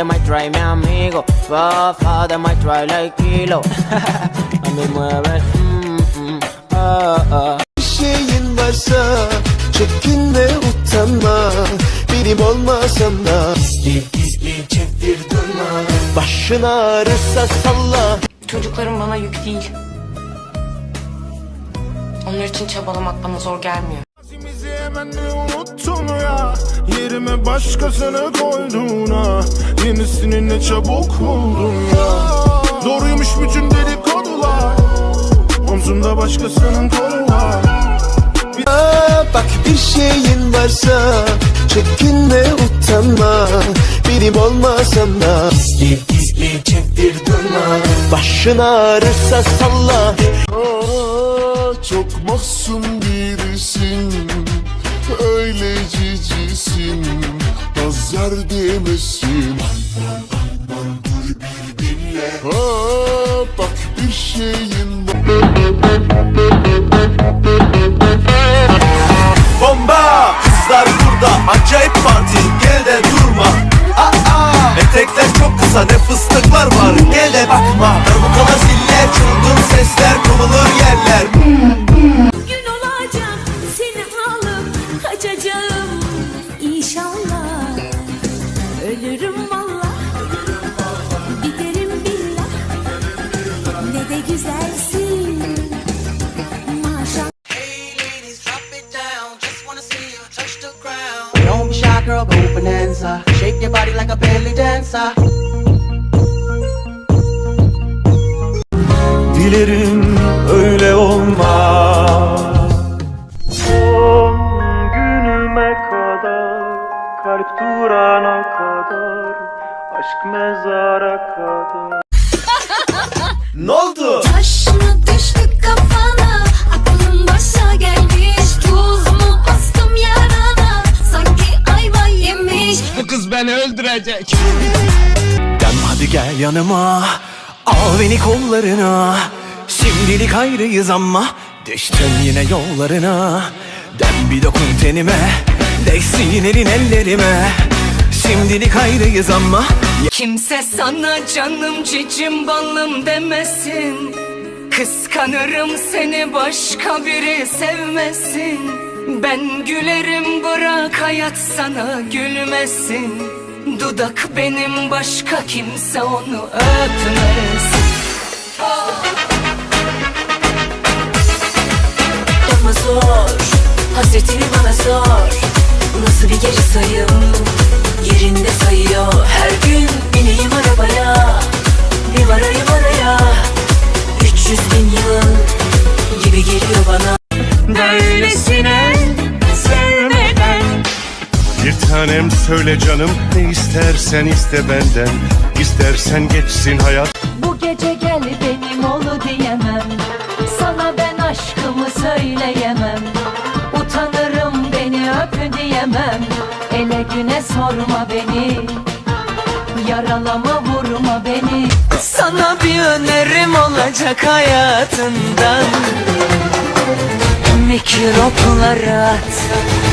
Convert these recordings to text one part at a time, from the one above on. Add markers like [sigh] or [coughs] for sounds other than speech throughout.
They might try me amigo. Fafa they might try like kilo. A me mueve, mm, mm, ah, ah. Bir şeyin varsa çekinme utanma Benim olmasam da Gizli gizli çektir durma Başın ağrırsa salla Çocuklarım bana yük değil. Onlar için çabalamak bana zor gelmiyor. De unuttun ya. Yerime başkasını koydun ha. Yenisini ne çabuk buldun ya. Doğruymuş bütün dedikodular. Omzunda başkasının kolu var. Aa, Bak bir şeyin varsa çekinme utanma Benim olmasam da Gizli gizli çektir durma Başın ağrırsa salla. Aa, Çok mahzun Öyle cicisin. Nazar değmesin Shake your body like a belly dancer. Dilerim Dem hadi gel yanıma. Al beni kollarına. Şimdilik ayrıyız ama Düştüm yine yollarına. Dem bir dokun tenime Değsin elin ellerime. Şimdilik ayrıyız ama Kimse sana canım cicim balım demesin. Kıskanırım seni başka biri sevmesin Ben gülerim bırak hayat sana gülmesin. Dudak benim başka kimse onu öpmesin. Yapma zor Hasretini bana sor. Nasıl bir geri sayım? Yerinde sayıyor. Her gün bineyim arabaya. Bir varayım araya tanem söyle canım Ne istersen iste benden İstersen geçsin hayat. Bu gece gel benim olu diyemem Sana ben aşkımı söyleyemem. Utanırım beni öp diyemem Ele güne sorma beni Yaralama vurma beni. Sana bir önerim olacak hayatından Mikropları at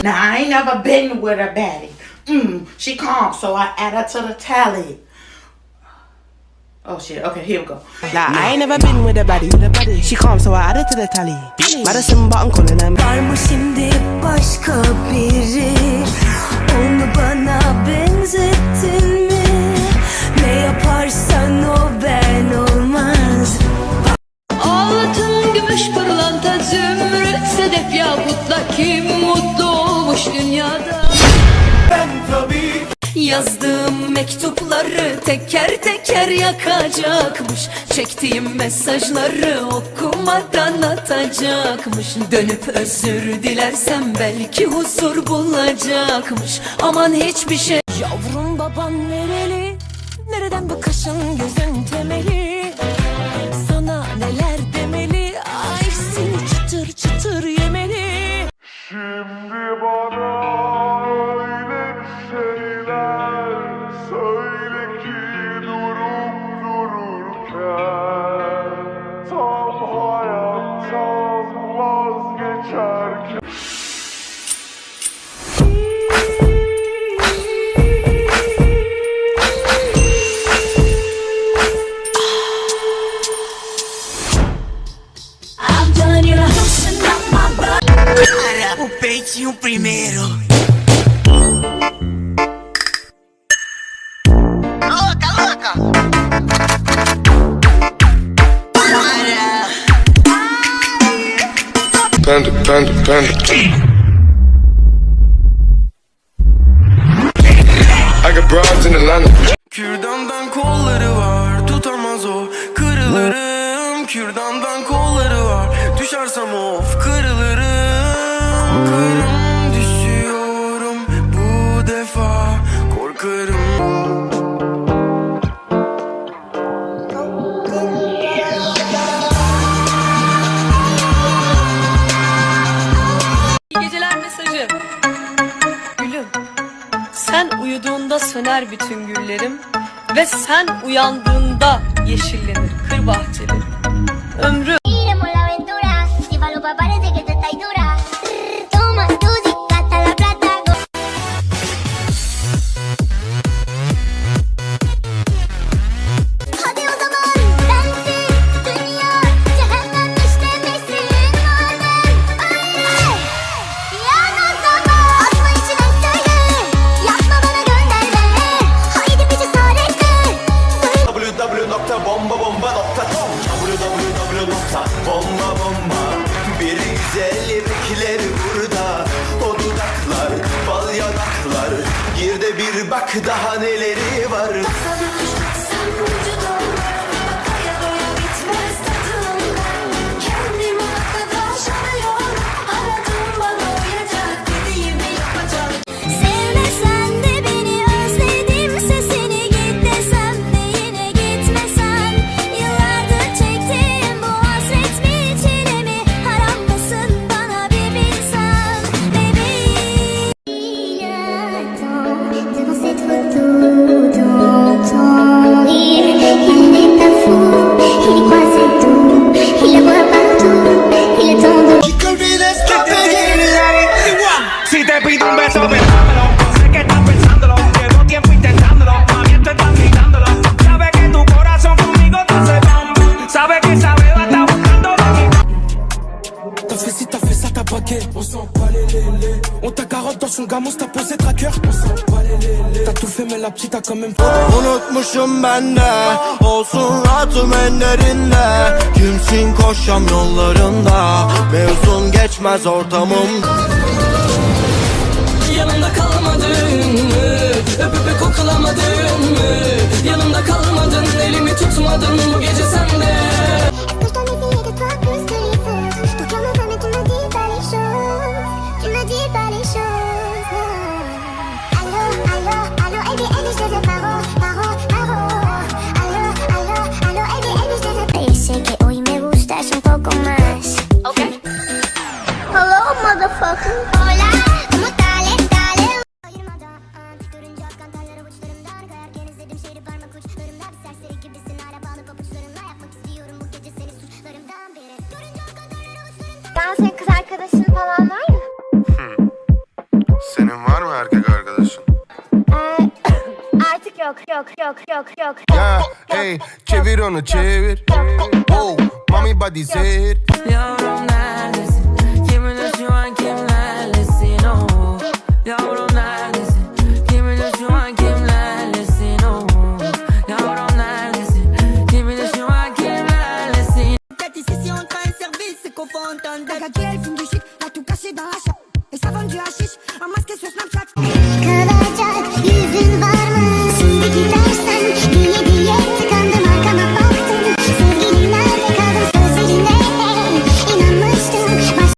Now I ain't never been with a baddie. Mm, she calm, so I add her to the tally. Oh shit. Okay, here we go. Nah, I ain't never been with a baddie, with a baddie. She calm, so I add added to the tally. Madison button calling them. Var mı şimdi başka biri Yazdığım mektupları teker teker yakacakmış. Çektiğim mesajları okumadan atacakmış Dönüp özür dilersem belki huzur bulacakmış. Aman hiçbir şey Yavrum baban nereli? Nereden bu kaşın gözün temeli Metió primero. Loca, loca. Panda, panda, panda. Kürdandan kolları var, tutamaz o. Kırılırım kürdan. döker bütün güllerim. Ve sen uyandığında yeşillenir kır bahçelerim Ömrüm. Daha neleri var. Sarhoşum gamus ta pose tracker T'as tout fait mais la petite a quand même Unutmuşum ben de Olsun rahatım ellerinde Kimsin koşam yollarında. Mevzun geçmez ortamım. Yanımda kalmadın mı? Öp öpe kokulamadın mı? Yanımda kalmadın elimi tutmadın Bu gece sende. Sen senin kız arkadaşın falan var mı? Hmm. Senin var mı erkek arkadaşın? Ee, [coughs] artık yok yok yok yok yok. Ya hey çevir onu çevir. Oh, mommy body zehir. Ya